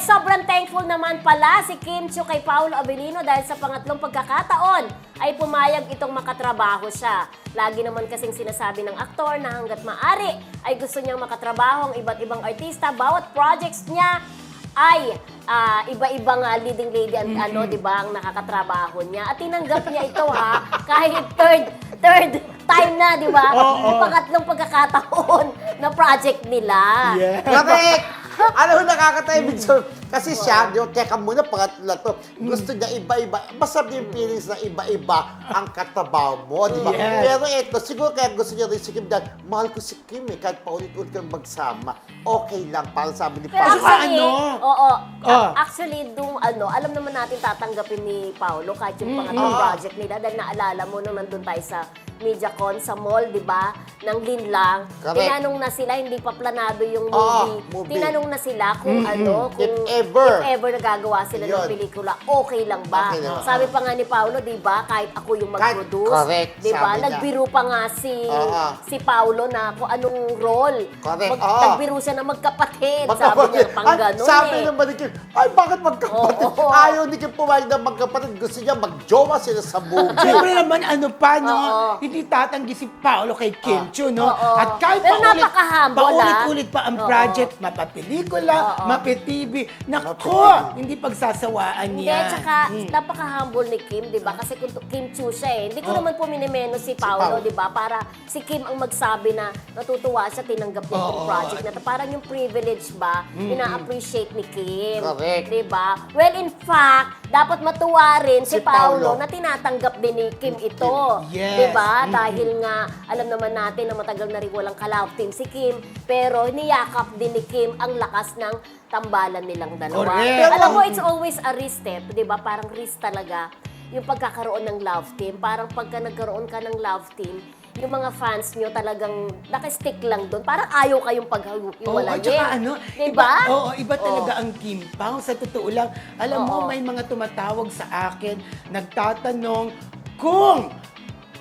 Eh, sobrang thankful naman pala si Kim Chiu kay Paolo Abilino dahil sa pangatlong pagkakataon ay pumayag itong makatrabaho siya. Lagi naman kasing sinasabi ng aktor na hanggat maaari ay gusto niyang makatrabaho ang iba't ibang artista. Bawat projects niya ay ah, iba-ibang ah, leading lady and ano, 'di ba, ang nakakatrabaho niya. At tinanggap niya ito ha, kahit third third time na, 'di ba? Yung pangatlong pagkakataon na project nila. Yeah. Correct! Alam mo, nakakatayo so, Kasi siya, ba, teka muna, pangatlo to. Gusto niya iba-iba. Masarap yung feelings na iba-iba ang katabaw mo, di ba? Yes. Pero ito, siguro kaya gusto niya rin si Kim dahil mahal ko si Kim eh, kahit paulit-ulit kang magsama. Okay lang, parang sabi ni Pero Paolo. Actually, ano? oo. Ah. Actually, dung, ano, alam naman natin tatanggapin ni Paolo kahit yung pangatlong Ah. project nila dahil naalala mo nung nandun tayo sa MediaCon sa mall, di ba? Ng Linlang. Correct. Tinanong na sila, hindi pa planado yung Ah, movie. movie. Tinanong na sila kung ano, kung If ever. if ever nagagawa sila ng Yun. pelikula, okay lang ba? Okay lang. Sabi pa nga ni Paolo, di ba, kahit ako yung Kahit- mag-produce, correct, di ba? niya. Nagbiro pa nga si Oo. si Paolo na kung anong role. Correct, Mag- oo. Nagbiro siya na magkapatid. Sabi Magkapatid. niya, pang Ay, ganun sabi eh. naman ni Kim, ay bakit magkapatid? Oo. Ayaw ni Kim pumayag na magkapatid. Gusto niya magjowa sila sa movie. Siyempre naman, ano pa, no? Oo. Hindi tatanggi si Paolo kay Kim Ah. Chiu, no? Oo. At kahit Pero paulit, napaka-humble, ah. paulit-ulit pa ang Oo. project, mapapelikula, Oo. mape-TV. Nako, Mape-TV. hindi pagsasawaan Hindi, niya. tsaka Hmm. napaka-humble ni Kim, di ba? Kasi kung Kim Chu siya eh. Hindi ko Oh. naman po minimeno si Paolo, Paolo. di ba? Para si Kim ang magsabi na natutuwa siya, tinanggap niya itong Oo. project na to. Parang yung privilege ba, ina-appreciate ni Kim. Correct. Di ba? Well, in fact, dapat matuwa rin si, Si Paolo. Paolo na tinatanggap din ni Kim ito. Yes. Di ba? Dahil nga, alam naman natin na matagal na rin walang kalab team si Kim, pero niyakap din ni Kim ang lakas ng tambalan nilang dalawa. Correct. Pero alam mo, it's always a risk step, di ba? Parang risk talaga yung pagkakaroon ng love team. Parang pagka nagkaroon ka ng love team, yung mga fans nyo talagang nakastick lang doon. Parang ayaw kayong Oo, paghiwalayin. at saka ano, Di iba, ba? oo, iba talaga ang Kim Pao. Sa totoo lang, alam mo, Oo. may mga tumatawag sa akin, nagtatanong kung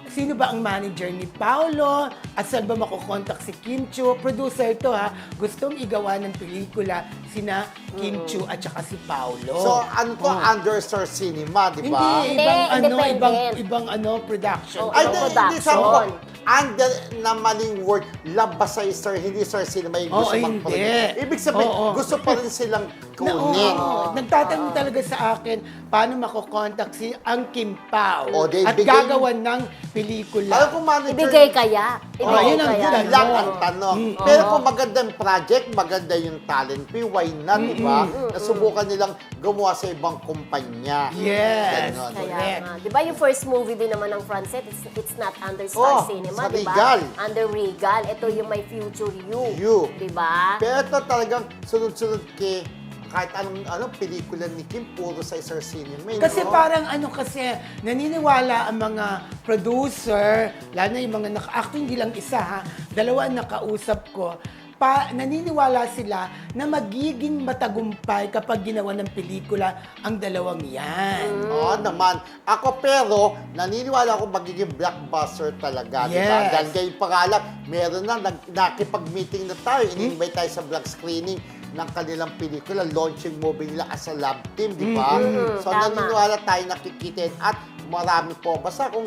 sino ba ang manager ni Paolo at saan ba makukontak si Kim Chu. Producer to ha, gustong igawa ng pelikula sina Kim Chu at saka si Paolo. So, ano to, Oh. under Star Cinema, di Hindi, ba? Hindi, ibang ano, ibang independent. ibang ano production. Oo, Ay, ibang hindi, hindi sabi ko, production. under na maling word, labas sa Star, hindi Star Cinema yung gusto Oo, hindi. Ibig sabihin, Oo. gusto pa rin silang kunin. oo. Nagtatanong talaga sa akin, paano makokontak si ang Kim Pao O, di, at bigay- gagawan ng pelikula. Alam ko manager, Ibigay kaya. Oh, Ibigay yun ang kaya. yun lang ang tanong. Mm. Pero kung maganda yung project, maganda yung talent fee, why not, di ba? Nasubukan nilang gumawa sa ibang kumpanya. Yes. Ganon. Kaya Correct. nga. Di ba yung first movie din naman ng Francet, it's, it's not under Star Oh, Cinema, sa di ba? Regal. Under Regal. Ito yung My Future You. You. Di ba? Pero ito talagang sunod-sunod kay kahit anong anong pelikula ni Kim, puro sa Star Cinema. eh, Kasi no? parang ano kasi, naniniwala ang mga producer, lalo na yung mga naka actually hindi lang isa ha, dalawa ang nakausap ko, pa, naniniwala sila na magiging matagumpay kapag ginawa ng pelikula ang dalawang yan. Oo naman. Ako pero, naniniwala ako magiging blockbuster talaga. di ba? Yes. Dahil ngayon pa nga lang, meron na, nag, nakipag-meeting na tayo. In-invite tayo sa black screening ng kanilang pelikula, launching movie nila as a love team, di ba? tama. So naniniwala tayo nakikita yun. at marami po. Basta kung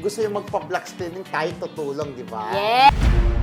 gusto nyo magpa-black screening, tayo tutulong, di ba? Yeah.